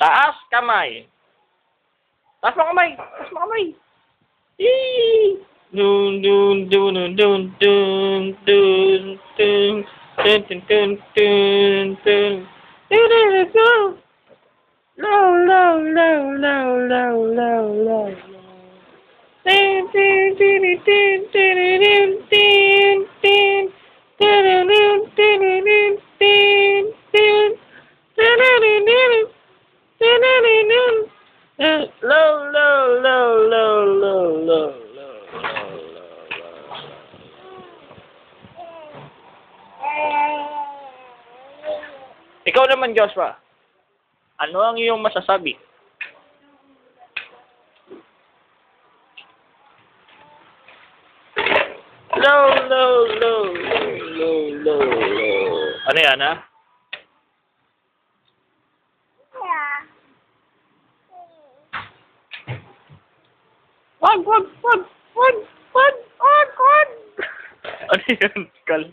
Taas kamay. Taas mo kamay. Taas mo kamay. Yee! Dun dun dun dun dun dun dun dun dun dun dun dun dun dun dun dun low, low, low, low, low, low, low, Ikaw naman, Joshua. Ano ang iyong masasabi? Low, low, low, low, low, low. Ano yan, ha? Wag, wag, wag, wag, wag, wag, wag. Ano yan, Kal?